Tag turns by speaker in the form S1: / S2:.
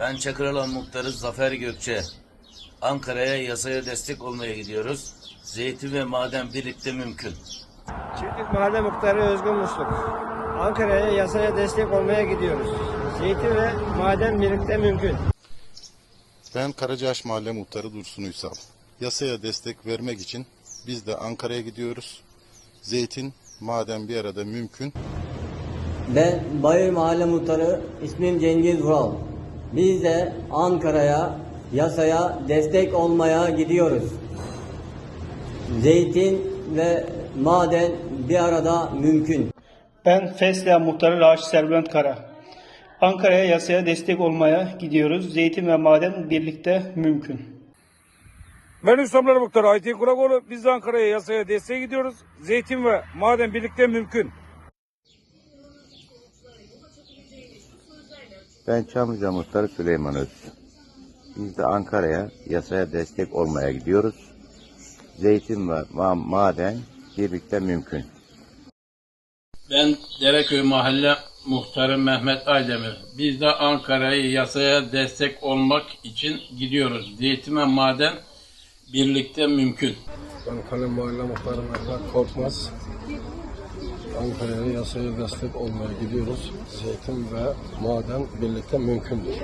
S1: Ben Çakıralan Muhtarı Zafer Gökçe. Ankara'ya yasaya destek olmaya gidiyoruz. Zeytin ve maden birlikte mümkün.
S2: Çiftlik Mahalle Muhtarı Özgün Musluk. Ankara'ya yasaya destek olmaya gidiyoruz. Zeytin ve maden birlikte mümkün.
S3: Ben Karacaağaç Mahalle Muhtarı Dursun Uysal. Yasaya destek vermek için biz de Ankara'ya gidiyoruz. Zeytin, maden bir arada mümkün.
S4: Ben Bayır Mahalle Muhtarı ismim Cengiz Vural. Biz de Ankara'ya yasaya destek olmaya gidiyoruz. Zeytin ve maden bir arada mümkün.
S5: Ben Fesleğen Muhtarı Raşit Serbent Kara. Ankara'ya yasaya destek olmaya gidiyoruz. Zeytin ve maden birlikte mümkün.
S6: Ben İslamlar Muhtarı Aytin Kurakoğlu. Biz de Ankara'ya yasaya desteğe gidiyoruz. Zeytin ve maden birlikte mümkün.
S7: Ben Çamlıca Muhtarı Süleyman Öz. Biz de Ankara'ya yasaya destek olmaya gidiyoruz. Zeytin ve ma- maden birlikte mümkün.
S8: Ben Dereköy Mahalle Muhtarı Mehmet Aydemir. Biz de Ankara'yı yasaya destek olmak için gidiyoruz. Zeytin ve maden birlikte mümkün.
S9: Kalem Mahalle Muhtarı Mehmet Korkmaz. Ankara'ya yasaya destek olmaya gidiyoruz. Zeytin ve maden birlikte mümkündür.